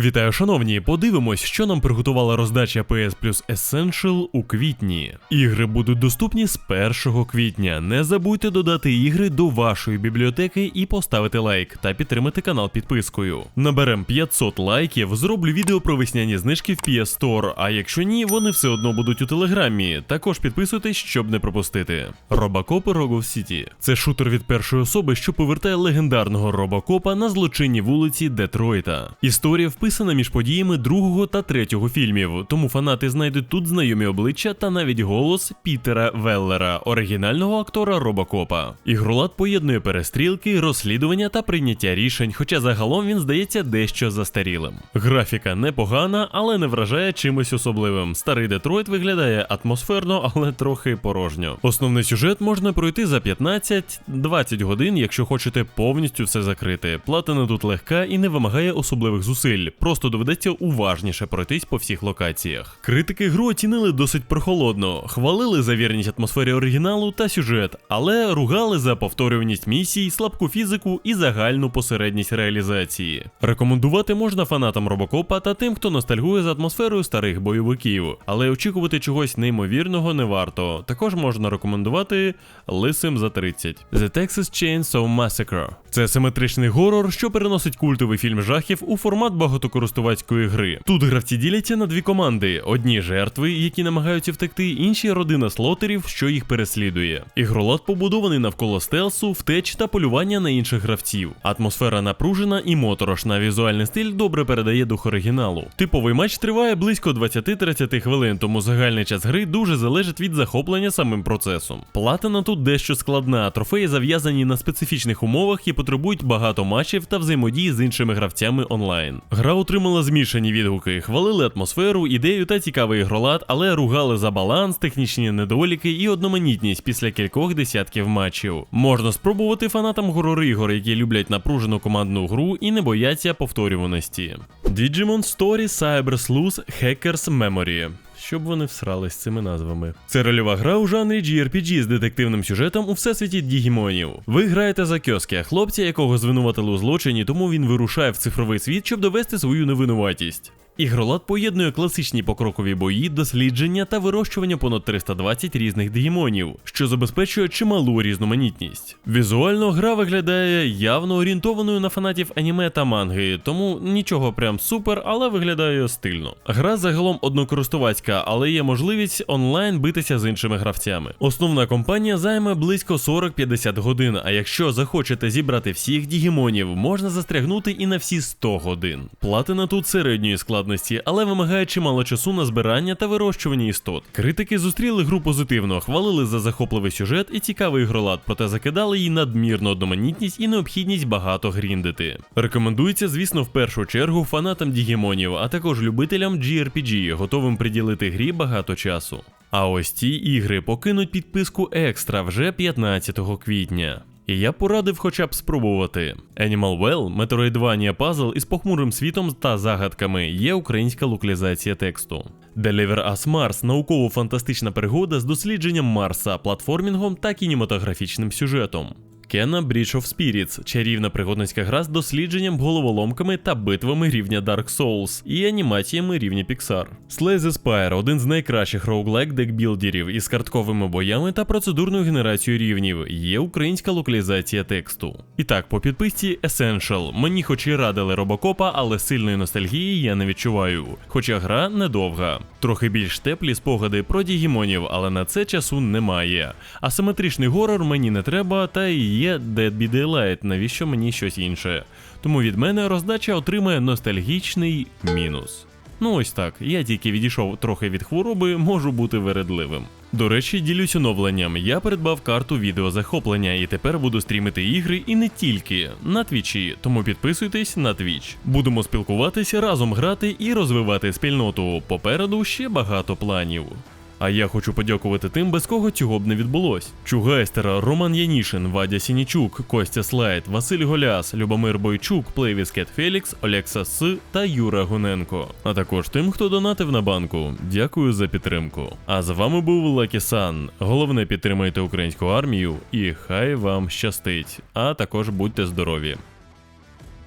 Вітаю, шановні! Подивимось, що нам приготувала роздача PS Plus Essential у квітні. Ігри будуть доступні з 1 квітня. Не забудьте додати ігри до вашої бібліотеки і поставити лайк та підтримати канал підпискою. Наберем 500 лайків, зроблю відео про весняні знижки в PS Store, а якщо ні, вони все одно будуть у телеграмі. Також підписуйтесь, щоб не пропустити. Робокопи Rogue City – це шутер від першої особи, що повертає легендарного робокопа на злочинні вулиці Детройта. Історія вписана між подіями другого та третього фільмів, тому фанати знайдуть тут знайомі обличчя та навіть голос Пітера Веллера, оригінального актора Робокопа. Ігролад поєднує перестрілки, розслідування та прийняття рішень, хоча загалом він здається дещо застарілим. Графіка непогана, але не вражає чимось особливим. Старий Детройт виглядає атмосферно, але трохи порожньо. Основний сюжет можна пройти за 15-20 годин, якщо хочете повністю все закрити. Платина тут легка і не вимагає особливих зусиль просто доведеться уважніше пройтись по всіх локаціях. Критики гру оцінили досить прохолодно, хвалили за вірність атмосфері оригіналу та сюжет, але ругали за повторюваність місій, слабку фізику і загальну посередність реалізації. Рекомендувати можна фанатам робокопа та тим, хто ностальгує за атмосферою старих бойовиків, але очікувати чогось неймовірного не варто. Також можна рекомендувати лисим за 30. The Texas Chainsaw Massacre. Це симетричний горор, що переносить культовий фільм жахів у формат багатокористувацької гри. Тут гравці діляться на дві команди: одні жертви, які намагаються втекти, інші родина слотерів, що їх переслідує. Ігролад побудований навколо стелсу, втеч та полювання на інших гравців. Атмосфера напружена і моторошна. Візуальний стиль добре передає дух оригіналу. Типовий матч триває близько 20-30 хвилин, тому загальний час гри дуже залежить від захоплення самим процесом. Платина тут дещо складна, трофеї зав'язані на специфічних умовах і потребують багато матчів та взаємодії з іншими гравцями онлайн. Гра отримала змішані відгуки, хвалили атмосферу, ідею та цікавий ігролад, але ругали за баланс, технічні недоліки і одноманітність після кількох десятків матчів. Можна спробувати фанатам горор-ігор, які люблять напружену командну гру і не бояться повторюваності. Digimon Story Cyber Sleuth Hackers Memory. Щоб вони всрались цими назвами. Це рольова гра у жанрі GRPG з детективним сюжетом у всесвіті дігімонів. Ви граєте за Кьоскі, хлопця, якого звинуватили у злочині, тому він вирушає в цифровий світ, щоб довести свою невинуватість. Ігролад поєднує класичні покрокові бої, дослідження та вирощування понад 320 різних дегімонів, що забезпечує чималу різноманітність. Візуально гра виглядає явно орієнтованою на фанатів аніме та манги, тому нічого прям супер, але виглядає стильно. Гра загалом однокористувацька, але є можливість онлайн битися з іншими гравцями. Основна компанія займе близько 40-50 годин. А якщо захочете зібрати всіх дігімонів, можна застрягнути і на всі 100 годин. Платина тут середньої складності складності, але вимагає чимало часу на збирання та вирощування істот. Критики зустріли гру позитивно, хвалили за захопливий сюжет і цікавий ігролад, проте закидали їй надмірну одноманітність і необхідність багато гріндити. Рекомендується, звісно, в першу чергу фанатам дігімонів, а також любителям GRPG, готовим приділити грі багато часу. А ось ці ігри покинуть підписку екстра вже 15 квітня. І я порадив хоча б спробувати. Animal Well, Metroidvania пазл із похмурим світом та загадками є українська локалізація тексту. Deliver Us Mars науково-фантастична пригода з дослідженням Марса, платформінгом та кінематографічним сюжетом. Кена Bridge of Spirits чарівна пригодницька гра з дослідженням, головоломками та битвами рівня Dark Souls і анімаціями рівня Pixar. Slay the Spire один з найкращих роуглайк декбілдерів із картковими боями та процедурною генерацією рівнів. Є українська локалізація тексту. І так, по підписці Essential. Мені хоч і радили робокопа, але сильної ностальгії я не відчуваю. Хоча гра недовга. Трохи більш теплі спогади про дігімонів, але на це часу немає. Асиметричний горор мені не треба, та і є Dead by Daylight, навіщо мені щось інше. Тому від мене роздача отримає ностальгічний мінус. Ну ось так, я тільки відійшов трохи від хвороби, можу бути вередливим. До речі, ділюсь оновленням. Я придбав карту відеозахоплення і тепер буду стрімити ігри і не тільки на твічі, тому підписуйтесь на твіч. Будемо спілкуватися, разом грати і розвивати спільноту. Попереду ще багато планів. А я хочу подякувати тим, без кого цього б не відбулось. Чугайстера, Роман Янішин, Вадя Сінічук, Костя Слайд, Василь Голяс, Любомир Бойчук, Плейвіскет Фелікс, Олекса С та Юра Гуненко. А також тим, хто донатив на банку. Дякую за підтримку. А з вами був Лакі Сан. Головне підтримайте українську армію і хай вам щастить. А також будьте здорові.